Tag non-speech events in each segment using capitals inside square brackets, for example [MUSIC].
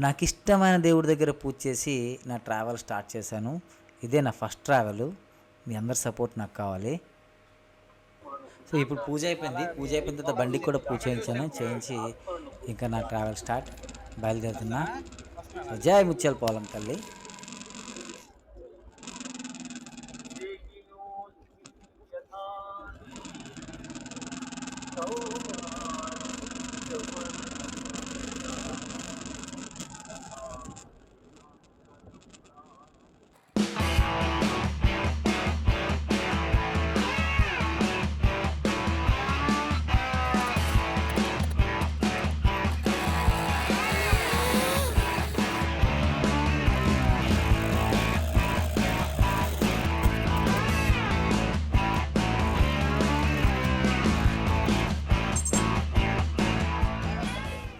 నాకు ఇష్టమైన దేవుడి దగ్గర పూజ చేసి నా ట్రావెల్ స్టార్ట్ చేశాను. ఇదే నా ఫస్ట్ ట్రావెల్. మీ అందరి సపోర్ట్ నాకు కావాలి. సో ఇప్పుడు పూజ అయిపోయింది. పూజ అయిపోయిన తర్వాత బండికి కూడా పూజ చేయించాను. చేయించి ఇంకా నా ట్రావెల్ స్టార్ట్. బయలుదేరుతున్నా. సో జై ముత్యాల పోలం తల్లి.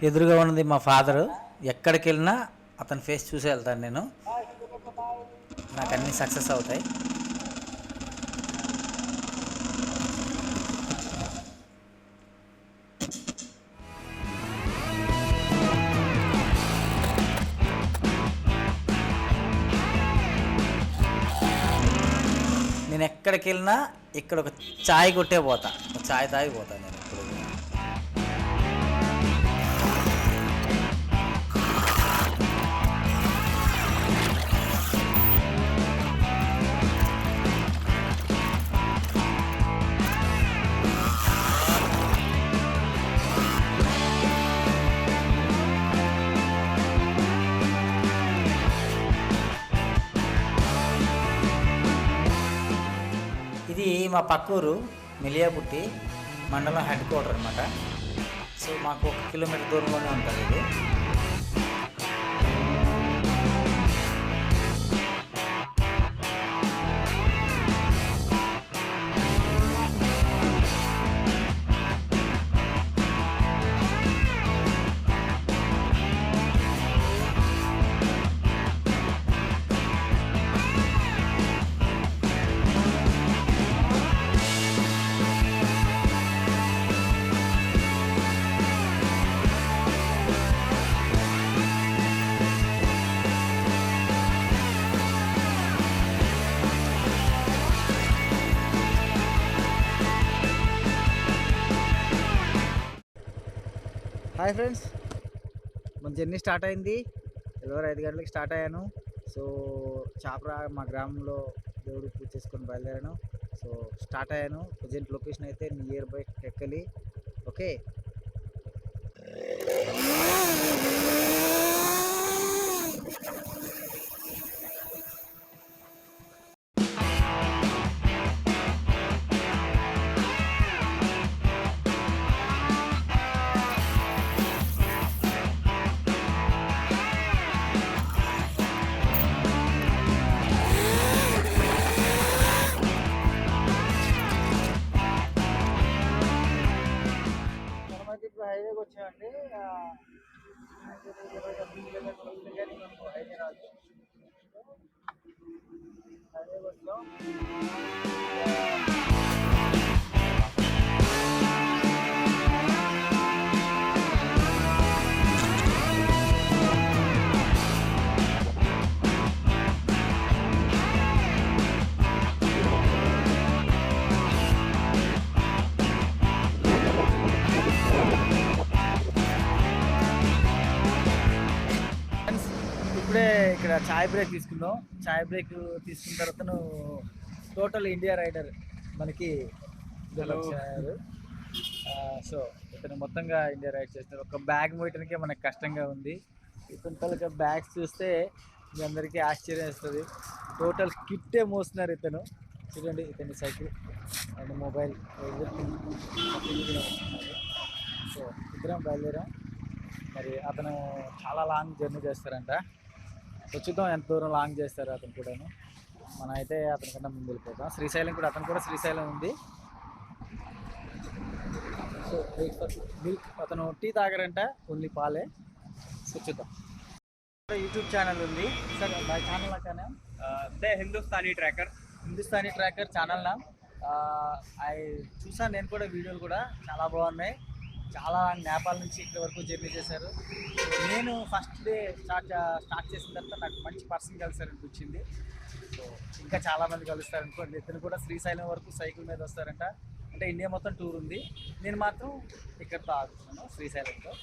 ఎదురుగా ఉన్నది మా ఫాదరు. ఎక్కడికి వెళ్ళినా అతని ఫేస్ చూసే వెళ్తాను నేను. నాకు అన్నీ సక్సెస్ అవుతాయి. నేను ఎక్కడికి వెళ్ళినా ఇక్కడ ఒక చాయ్ కొట్టే పోతా. ఒక చాయ్ తాగి పోతా నేను. మా పక్కూరు మిలియాపుట్టి మండలం హెడ్ క్వార్టర్ అనమాట సో మాకు ఒక కిలోమీటర్ దూరంలోనే ఉంటుంది ఇది. హాయ్ ఫ్రెండ్స్ మన జర్నీ స్టార్ట్ అయింది. ఇరవై ఐదు గంటలకు స్టార్ట్ అయ్యాను. సో చాపరా మా గ్రామంలో దేవుడు పూజ చేసుకొని బయలుదేరాను. సో స్టార్ట్ అయ్యాను. ప్రజెంట్ లొకేషన్ అయితే near by Tekkali okay Thank you. చాయ్ బ్రేక్ తీసుకున్నాం చాయ్ బ్రేక్ తీసుకున్న తర్వాత టోటల్ ఇండియా రైడర్ మనకి ఆ, సో ఇతను మొత్తంగా ఇండియా రైడ్ చేస్తున్నారు. ఒక బ్యాగ్ మోయటానికే మనకు కష్టంగా ఉంది. ఇతని తాలూకా బ్యాగ్స్ చూస్తే మీ అందరికీ ఆశ్చర్యం వేస్తుంది. టోటల్ కిట్టే మోస్తున్నారు ఇతను. చూడండి ఇతని సైకిల్ అండ్ మొబైల్. సో ఇద్దరం బయలుదేరాం. మరి అతను చాలా లాంగ్ జర్నీ చేస్తారంట. సో చూద్దాం ఎంత దూరం లాంగ్ చేస్తారు అతను కూడాను. మనం అయితే అతని కన్నా ముందు వెళ్ళిపోతాం శ్రీశైలం కూడా అతను కూడా శ్రీశైలం ఉంది. సో బ్రేక్ఫాస్ట్ మిల్క్ అతను టీ తాగరంట ఓన్లీ పాలే. సో చూద్దాం. యూట్యూబ్ ఛానల్ ఉంది. సార్ నా ఛానల్ కానీ? The Hindustani tracker Hindustani tracker channel నా. చూసాను నేను కూడా వీడియోలు కూడా. చాలా బాగున్నాయి. చాలా నేపాల్ నుంచి ఇక్కడ వరకు జర్నీ చేశారు. నేను ఫస్ట్ డే స్టార్ట్ స్టార్ట్ చేసిన తర్వాత నాకు మంచి పర్సన్ కలిసారనిపించింది. సో ఇంకా చాలామంది కలుస్తారనుకోండి. ఇద్దరు ఇతను కూడా శ్రీశైలం వరకు సైకిల్ మీద వస్తారంట. అంటే ఇండియా మొత్తం టూర్ ఉంది. నేను మాత్రం ఇక్కడ ఆగుతున్నాను శ్రీశైలంతో.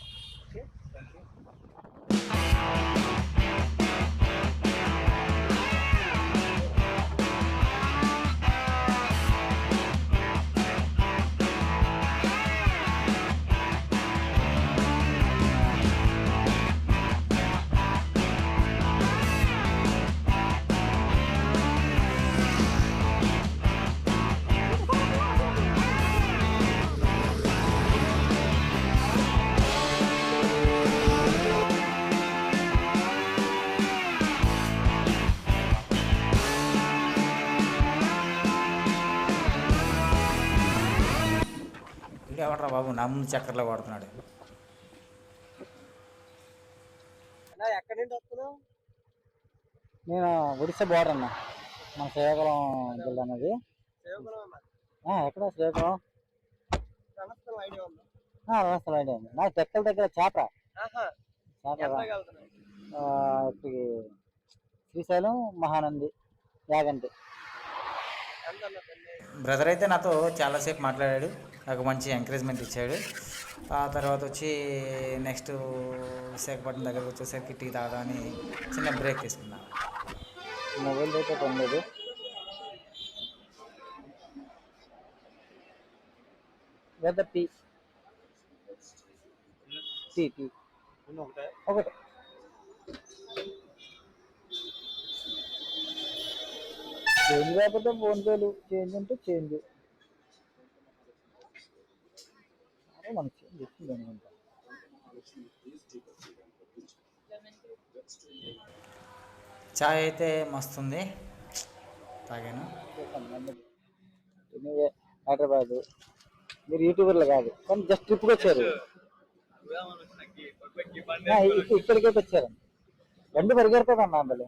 ఎవడరా బాబు? నా ముందు చక్కర్లో కొడుతున్నాడు ఎక్కడి నుండి వస్తున్నావు? నేను ఒడిశా బోర్డర్ అన్న. మన శ్రీకాకుళం జిల్లా అనేది. ఆ, ఎక్కడ శ్రీకాకుళం? రణస్థలం ఐడియా ఉంది? నాకు టెక్కల దగ్గర చేప చేప ఆ, ఇప్పటికి శ్రీశైలం మహానంది యాగంటి. బ్రదర్ అయితే నాతో చాలాసేపు మాట్లాడాడు. నాకు మంచి ఎంకరేజ్మెంట్ ఇచ్చాడు. ఆ తర్వాత వచ్చి నెక్స్ట్ విశాఖపట్నం దగ్గరకు వచ్చేసరికి టీ తాగడానికి చిన్న బ్రేక్ తీసుకున్నాను మొబైల్ అయితే పొందలేదు వెదర్ టీ టీ టీ ఒకటి చేంజ్ కాకపోతే ఫోన్ పేలు. చేంజ్ అంటే చేంజ్ అరే మనకి వచ్చింది అనుకుంటా చాయ్ అయితే మస్తుంది. తాగాను. ఎనీవే హైదరాబాద్. మీరు యూట్యూబర్లు కాదు. కానీ జస్ట్ ట్రిప్కి వచ్చారు. ఆ, ఇక్క- ఇక్కడికే వచ్చారు. బండి పరిగెడుతుంది అన్న అందులో.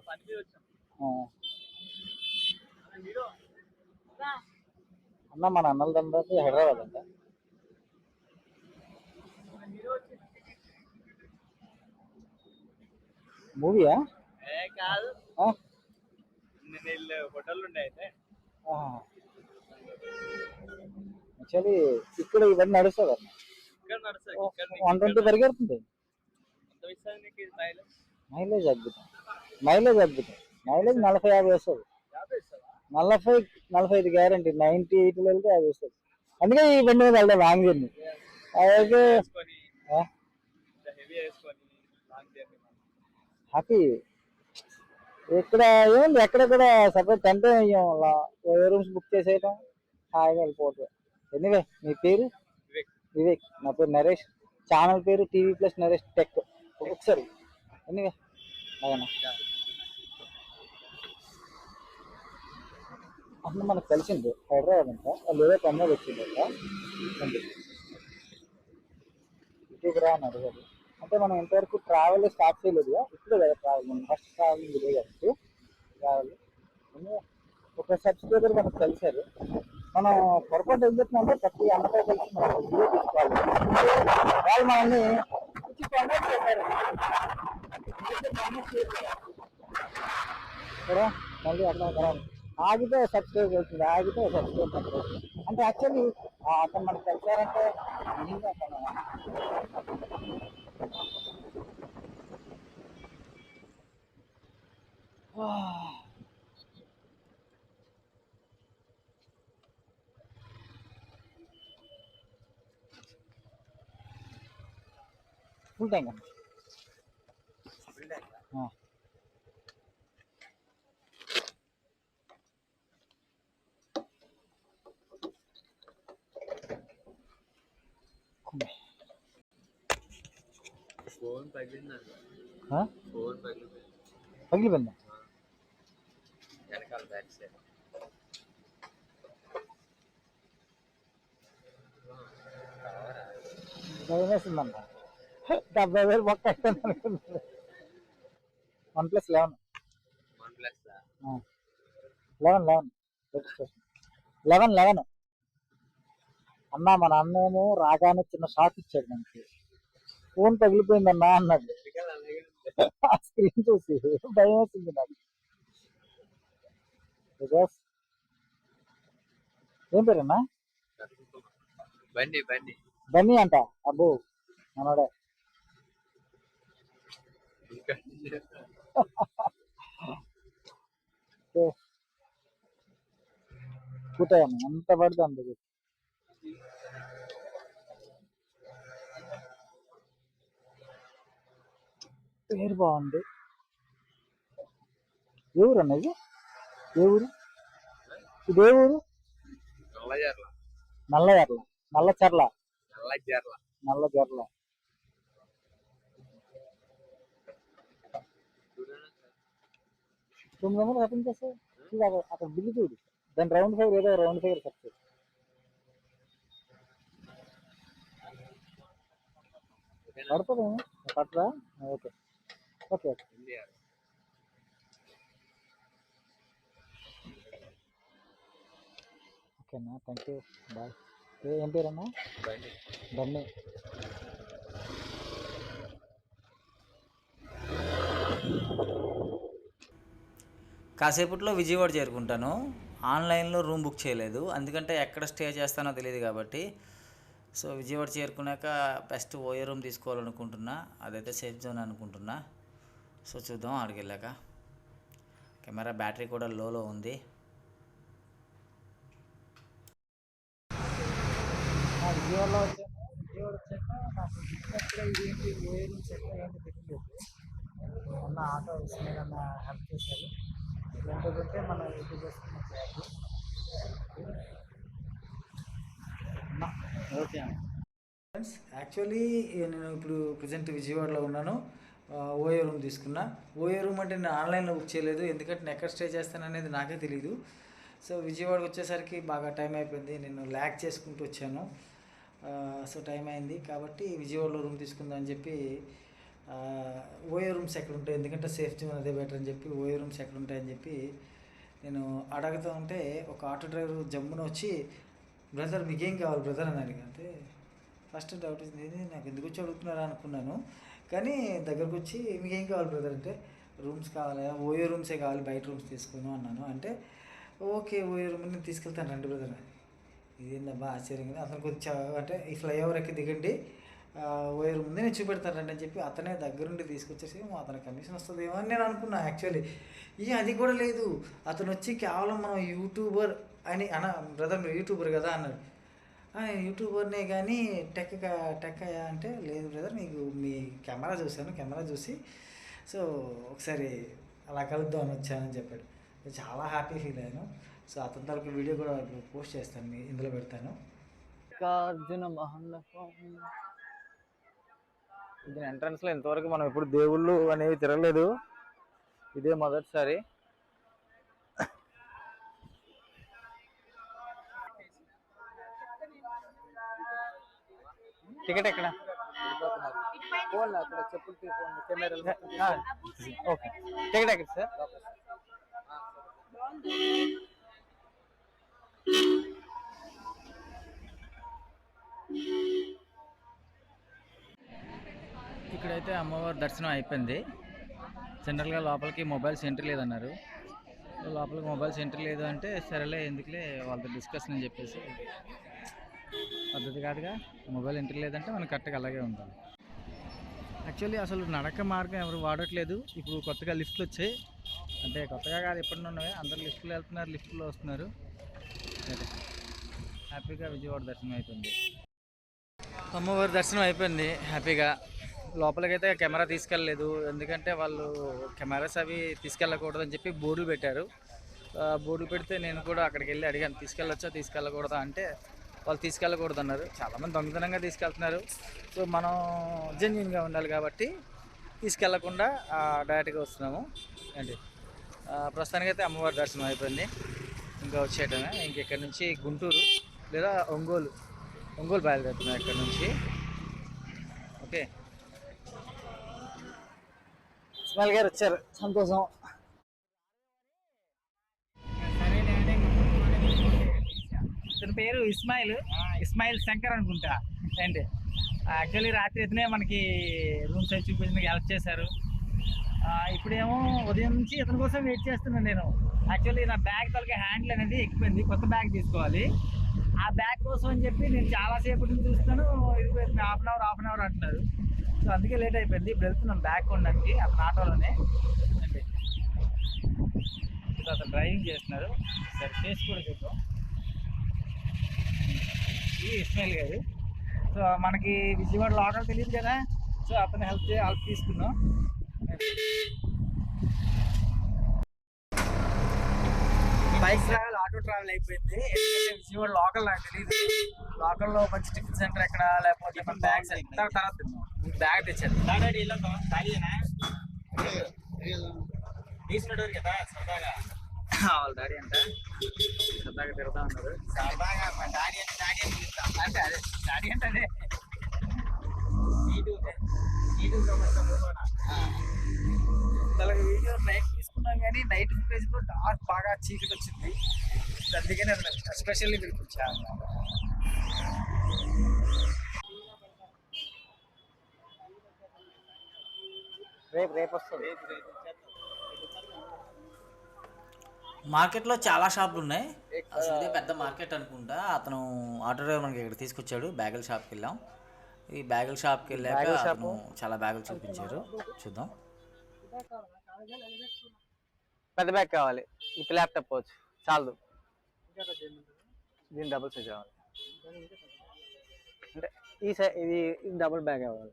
అన్న మన అన్నల దండకి హైదరాబాద్ అంట. మూవీయా? కాదు. వీళ్ళు యాక్చువల్లీ ఇక్కడ ఇవన్నీ నడుస్తుంది వన్ ట్వంటీ పరిగెడుతుంది. మైలేజ్? అద్భుతం. మైలేజ్ అద్భుతం. మైలేజ్ నలభై యాభై వస్తుంది. నలభై నలభై ఐదు గ్యారంటీ. నైన్టీ ఎయిట్లో వెళ్తే యాభై వస్తుంది. అందుకే ఈ బండి మీద వెళ్దాం లాంగ్ జర్నీ. అయితే వేసుకొని హెవీ వేసుకొని లాంగ్ జర్నీ హ్యాపీ ఇక్కడ ఏముంది? ఎక్కడెక్కడ సపరేట్ టెంట్ ఏ రూమ్స్ బుక్ చేసేయటం. హాయిగా వెళ్ళిపోవటం ఎనివే మీ పేరు? వివేక్. వివేక్. నా పేరు నరేష్. ఛానల్ పేరు టీవీ ప్లస్ నరేష్ టెక్. ఒకసారి. ఎనివే అవునా అప్పుడు మనకు తెలిసింది హైదరాబాద్ అంట వాళ్ళు ఏదో వచ్చింది ఇటుకు రా అని అడిగారు అంటే మనం ఇంతవరకు ట్రావెల్ స్టార్ట్ చేయలేదు ఇప్పుడు కదా ట్రావెల్ మనం ఫస్ట్ ట్రావెలింగ్ ఇదే కాబట్టి ట్రావెల్ ఒక సబ్స్క్రైబర్ మనకు కలిసారు మనం పొరపాటు ఏం చెప్తున్నామంటే ప్రతి అన్నపై కలిసి మనం వీడియో తీసుకోవాలి. వాళ్ళు మనల్ని కొంచెం చేశారు. కదా మళ్ళీ అర్థం కదా ఆగితే సబ్స్క్రైబ్ అవుతుంది ఆగితే సబ్స్క్రైబ్ అవుతుంది అంటే యాక్చువల్లీ అతను మనకు కలిసారంటే నిజంగా అతను ఫుల్ ట్యాంక్ అన్న ఆ. ఫోన్ పగిలిందండి ఆ? ఫోన్ పగిలింది పగిలిపోయిందా. వెనకాల బ్యాక్ సైడ్. వేసిందన్న డెబ్బై వేలు మొక్క అయిపోయింది one plus eleven eleven eleven. Eleven eleven. అన్న మన అన్నేమో రాగానే చిన్న షాక్ ఇచ్చాడు మనకి ఫోన్ పగిలిపోయిందన్నా అన్నాడు ఆ స్క్రీన్ చూసి భయం వేసింది నాకు. బికాస్ ఏం పేరన్నా? బండి బండి. బన్నీ అంట. అబ్బో మనోడే. ఇంకా. [LAUGHS] కూటాయమ్మ ఎంత పడితే పేరు బాగుంది. ఏ ఊరు అన్న ఇది? ఏ ఊరు? ఇది ఏ ఊరు? నల్లజర్ల. నల్లచర్ల. నల్లజర్ల. తొమ్మిది వందలు కటింగ్ అక్కడ బిల్లు చూడు. దాని రౌండ్ ఫైర్ ఏదో రౌండ్ ఫైర్ ఖర్చు పడుతుంది? పట్టరా ఓకే. Okay okay. ఓకేనా థ్యాంక్ యూ బాయ్ ఏం పేరన్నా? బన్నీ కాసేపట్లో విజయవాడ చేరుకుంటాను. ఆన్లైన్లో రూమ్ బుక్ చేయలేదు. ఎందుకంటే ఎక్కడ స్టే చేస్తానో తెలియదు కాబట్టి. సో విజయవాడ చేరుకున్నాక బెస్ట్ ఓయో రూమ్ తీసుకోవాలనుకుంటున్నా. అదైతే సేఫ్ జోన్ అనుకుంటున్నా. సో చూద్దాం అక్కడికి వెళ్ళాక కెమెరా బ్యాటరీ కూడా లోలో ఉంది. వచ్చాను వచ్చాక నాకు ఇదేంటి ఏంటి తెలియలేదు మొన్న ఆటో అన్న. హెల్ప్ చేశారు మనం చేసుకున్న ఓకే ఫ్రెండ్స్ యాక్చువల్లీ నేను ఇప్పుడు ప్రజెంట్ విజయవాడలో ఉన్నాను. ఓయో రూమ్ తీసుకున్నా. ఓయో రూమ్ అంటే నేను ఆన్లైన్లో బుక్ చేయలేదు. ఎందుకంటే నేను ఎక్కడ స్టే చేస్తాను అనేది నాకే తెలియదు సో విజయవాడకి వచ్చేసరికి బాగా టైం అయిపోయింది. నేను ల్యాక్ చేసుకుంటూ వచ్చాను. సో టైం అయింది. కాబట్టి విజయవాడలో రూమ్ తీసుకుందాం అని చెప్పి ఓయో రూమ్స్ ఎక్కడ ఉంటాయి? ఎందుకంటే సేఫ్టీ అదే బెటర్ అని చెప్పి ఓయో రూమ్స్ ఎక్కడ ఉంటాయని చెప్పి నేను అడుగుతూ ఉంటే ఒక ఆటో డ్రైవర్ జమ్మున వచ్చి బ్రదర్ మీకేం కావాలి బ్రదర్? అని అడిగితే ఫస్ట్ డౌట్ వచ్చింది నాకు ఎందుకు వచ్చి అడుగుతున్నారా? అనుకున్నాను. కానీ దగ్గరకు వచ్చి మీకు కావాలి బ్రదర్ అంటే రూమ్స్ కావాలి ఓయో రూమ్సే కావాలి బయట రూమ్స్ తీసుకుని అన్నాను. అంటే ఓకే ఓయో రూమ్ నేను తీసుకెళ్తాను రండి బ్రదర్ అని ఇదేందబ్బా ఆశ్చర్యంగా అతను కొంచెం అంటే ఈ ఫ్లైఓవర్ ఎక్కి దిగండి. ఓయో రూమ్ నేను చూపెడతాను రండి అని చెప్పి అతనే దగ్గరుండి తీసుకొచ్చేసి అతను కమిషన్ వస్తుందేమో అని నేను అనుకున్నా యాక్చువల్లీ ఈ అది కూడా లేదు. అతను వచ్చి కేవలం మనం యూట్యూబర్ అని అన్న బ్రదర్ నువ్వు యూట్యూబర్ కదా అన్నాడు. యూట్యూబర్నే కానీ టెక్ టెక్ అయ్యా అంటే లేదు బ్రదర్ మీకు మీ కెమెరా చూశాను కెమెరా చూసి సో ఒకసారి అలా కలుద్దాం అని వచ్చానని చెప్పాడు. నేను చాలా హ్యాపీ ఫీల్ అయ్యాను. సో అతని తరపు వీడియో కూడా పోస్ట్ చేస్తాను మీ- ఇందులో పెడతాను. అర్జున దీని ఎంట్రన్స్ ఇంతవరకు మనం ఎప్పుడు దేవుళ్ళు అనేవి తిరగలేదు. ఇదే మొదటిసారి. టికెట్ ఎక్కడ? ఫోన్ అక్కడ చెప్పులు ఫోన్ ఓకే టికెట్ ఎక్కడ సార్? ఇక్కడైతే అమ్మవారి దర్శనం అయిపోయింది. జనరల్గా లోపలికి మొబైల్స్ ఎంట్రీ లేదన్నారు. లోపలికి మొబైల్స్ ఎంట్రీ లేదు అంటే సరేలే ఎందుకులే వాళ్ళతో డిస్కషన్ అని చెప్పేసి. పద్ధతి కాదుగా. మొబైల్ ఎంట్రీ లేదంటే మనం కరెక్ట్గా అలాగే ఉండాలి. యాక్చువల్లీ అసలు నడక మార్గం ఎవరు వాడట్లేదు. ఇప్పుడు కొత్తగా లిఫ్ట్లు వచ్చాయి. అంటే కొత్తగా కాదు ఎప్పటి నుండి అందరు లిఫ్ట్లో వెళ్తున్నారు లిఫ్ట్లో వస్తున్నారు. సరే. హ్యాపీగా విజయవాడ దర్శనం అయిపోయింది. అమ్మవారి దర్శనం అయిపోయింది హ్యాపీగా. లోపలికైతే కెమెరా తీసుకెళ్ళలేదు. ఎందుకంటే వాళ్ళు కెమెరాస్ అవి తీసుకెళ్ళకూడదని చెప్పి బోర్డులు పెట్టారు. బోర్డులు పెడితే నేను కూడా అక్కడికి వెళ్ళి అడిగాను తీసుకెళ్ళొచ్చా తీసుకెళ్ళకూడదా? అంటే వాళ్ళు తీసుకెళ్ళకూడదు అన్నారు చాలామంది దొంగతనంగా తీసుకెళ్తున్నారు. సో మనం జెన్యున్గా ఉండాలి కాబట్టి తీసుకెళ్ళకుండా డైరెక్ట్గా వస్తున్నాము. అండి ప్రస్తుతానికి ప్రస్తుతానికైతే అమ్మవారి దర్శనం అయిపోయింది. ఇంకా వచ్చేయటమే. ఇంక ఇక్కడ నుంచి గుంటూరు లేదా ఒంగోలు. ఒంగోలు బయలుదేరుతున్నాం ఇక్కడ నుంచి. ఓకే. ఇస్మాయిల్ గారు వచ్చారు. సంతోషం. ఇతని పేరు ఇస్మాయిల్. ఇస్మాయిల్ శంకర్ అనుకుంటా. అండి యాక్చువల్లీ రాత్రి అయితేనే మనకి రూమ్స్ అవి చూపించడానికి హెల్ప్ చేశారు. ఇప్పుడేమో ఉదయం నుంచి ఇతని కోసం వెయిట్ చేస్తున్నాను నేను. యాక్చువల్లీ నా బ్యాగ్ తలకి హ్యాండిల్ అనేది ఎక్కిపోయింది. కొత్త బ్యాగ్ తీసుకోవాలి. ఆ బ్యాగ్ కోసం అని చెప్పి నేను చాలాసేపు నుంచి చూస్తాను ఇది half an hour half an hour అంటున్నారు. సో అందుకే లేట్ అయిపోయింది. ఇప్పుడు వెళ్తున్నాం బ్యాగ్ కొనడానికి అతను ఆటోలోనే. అండి. ఇప్పుడు అతను డ్రైవింగ్ చేస్తున్నారు. సరే ఫేస్ కూడా చూద్దాం. ఈ ఇస్మాయిల్ గారు. సో మనకి విజయవాడ లోకల్ తెలియదు కదా సో అతను హెల్ప్ చే హెల్ప్ తీసుకున్నాం. బైక్ ట్రావెల్ ఆటో ట్రావెల్ అయిపోయింది. ఎందుకంటే విజయవాడ లోకల్ నాకు తెలియదు. లోకల్లో మంచి టిఫిన్ సెంటర్ ఎక్కడ లేకపోతే మన బ్యాగ్ సెంటర్ తర్వాత బ్యాగ్ తెచ్చాను తీసుకున్నట్టు కదా సరదాగా. వాళ్ళ డాడీ అంట. సరదాగా తిరుగుతా ఉన్నారు. సరదాగా డాడీ అంటే డాడీ అని పిలుస్తా. అంటే అదే డాడీ అంటే అదే. అలాగే వీడియో నైట్ తీసుకున్నాం కానీ నైట్ ఫుటేజ్లో డార్క్ బాగా చీకటి వచ్చింది అందుకనే ఎస్పెషల్లీ పిలిపించాను రేపు రేపు వస్తుంది మార్కెట్లో చాలా షాపులు ఉన్నాయి. అసలు ఇదే పెద్ద మార్కెట్ అనుకుంటా. అతను ఆటో డ్రైవర్ మనకి ఇక్కడ తీసుకొచ్చాడు. బ్యాగుల షాప్కి వెళ్ళాం. ఈ బ్యాగుల షాప్కి వెళ్ళాక? అతను చాలా బ్యాగులు చూపించారు. చూద్దాం. పెద్ద బ్యాగ్ కావాలి. ఇప్పుడు ల్యాప్టాప్ పోవచ్చు. చాలదు. దీని డబుల్ సైజ్ కావాలి. అంటే ఈ సై ఇది ఇది డబుల్ బ్యాగ్ కావాలి.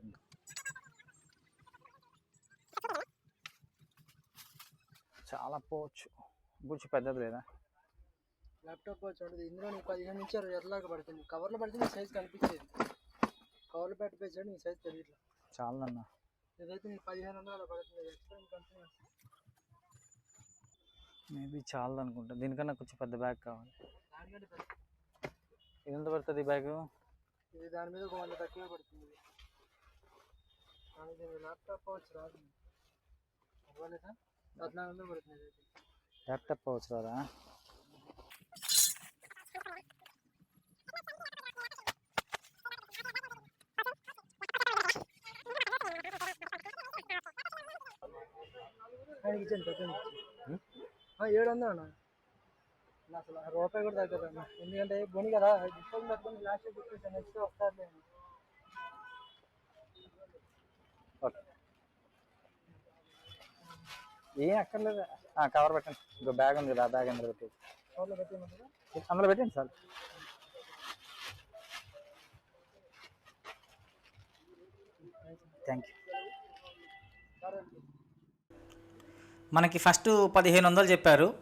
చాలా పోవచ్చు. కొంచెం పెద్దది లేదా? ల్యాప్టాప్ చూడండి ఇందులో నీకు పదిహేను నుంచి అరవై ఎర్రలాగా పడుతుంది. కవర్లో పడితే నీ సైజ్ కనిపించేది. కవర్లో పెట్టి పెంచాడు నీ సైజ్ తెలియట్లా చాలదన్న. ఇదైతే నీకు పదిహేను వందలు అలా పడుతుంది ఎక్స్ట్రా కంపెనీ మేబీ చాలదు అనుకుంటా దీనికన్నా కొంచెం పెద్ద బ్యాగ్ కావాలి. ఇది ఎంత పడుతుంది బ్యాగ్ ఇది దాని మీద ఒక వంద తక్కువే పడుతుంది. ఇది. కానీ దీని ల్యాప్టాప్ వచ్చి రాదు. అవ్వలేదా? పద్నాలుగు వందలు పడుతుంది ఇదైతే ల్యాప్టాప్ పోవచ్చు రాదా ఆయనకి ఇచ్చాను తక్కువ ఏడు వందలు అన్న నా అసలు ఆ రూపాయి కూడా తగ్గదు అన్న ఎందుకంటే బొని కదా డిస్కౌంట్ పెట్టుకుని లాస్ట్ బుక్ చేశాను నెక్స్ట్ వస్తారు ఓకే ఏం అక్కర్లేదు. కవర్ పెట్టండి. ఇంకో బ్యాగ్ ఉంది కదా ఆ బ్యాగ్ అందులో పెట్టి అందులో పెట్టండి సార్. థ్యాంక్ యూ మనకి ఫస్ట్ పదిహేను వందలు చెప్పారు.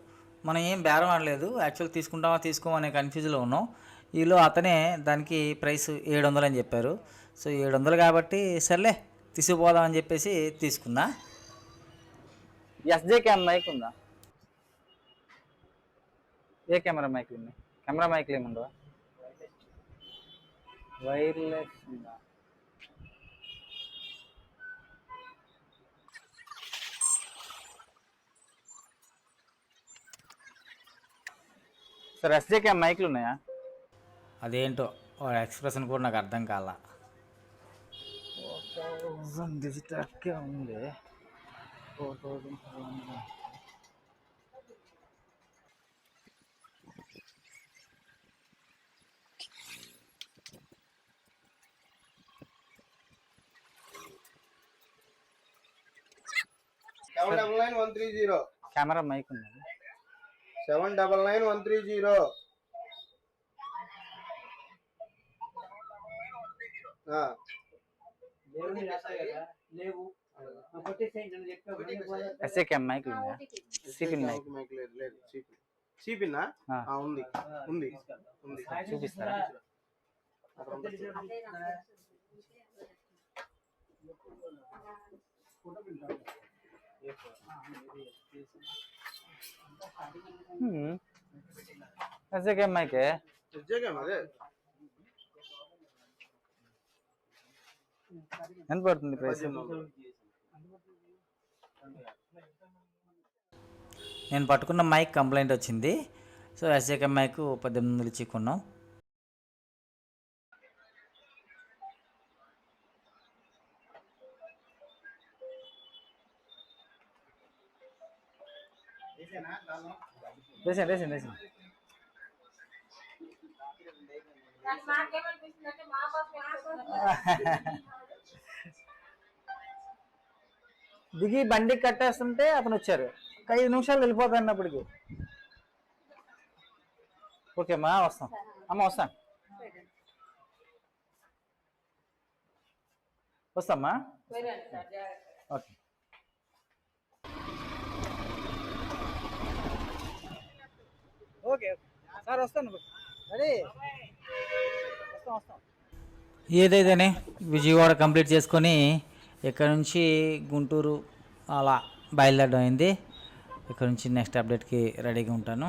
మనం ఏం బేరం ఆడలేదు. యాక్చువల్ తీసుకుంటామా తీసుకోమనే కన్ఫ్యూజ్లో ఉన్నాం. ఈలో అతనే దానికి ప్రైస్ ఏడు వందలు అని చెప్పారు. సో ఏడు వందలు కాబట్టి సర్లే తీసుకుపోదాం అని చెప్పేసి తీసుకున్నా. ఎస్జే క్యామ్ మైక్ ఉందా? ఏ కెమెరా మైక్ ఉంది? కెమెరా మైక్లు ఏముండవా? వైర్లెస్ ఉందా? సార్ ఎస్జే క్యామ్ మైక్లు ఉన్నాయా? అదేంటో ఎక్స్ప్రెషన్ కూడా నాకు అర్థం కాల. థౌజండ్ డిజిటల్ ఉంది. Four thousand seven double nine one three zero camera mic ఉందా seven double nine one three zero SA cam మైక్లు ఉన్నాయా? సిపిన్ మైక్. ఆ. ఉంది ఉంది ఉంది. చూపిస్తారా? ఎస్ఏ క్యామ్ మైకే? నిజంగా అదే ఎంత పడుతుంది ప్రైస్? నేను పట్టుకున్న మైక్ కంప్లైంట్ వచ్చింది. సో ఎస్ఏక మైక్ పద్దెనిమిది వందలు ఇచ్చుకున్నాం వేసాను దిగి బండి కట్టేస్తుంటే అతను వచ్చారు. ఒక ఐదు నిమిషాలు వెళ్ళిపోతాను అన్నప్పటికి. ఓకే అమ్మా వస్తాం. అమ్మ వస్తాను. వస్తామ్మా? ఓకే. ఓకే సార్ వస్తాను రెడీ? వస్తాం వస్తాం. ఏదైతేనే విజయవాడ కంప్లీట్ చేసుకొని ఇక్కడ నుంచి గుంటూరు అలా బయలుదేరడం అయింది. ఇక్కడ నుంచి నెక్స్ట్ అప్డేట్కి రెడీగా ఉంటాను.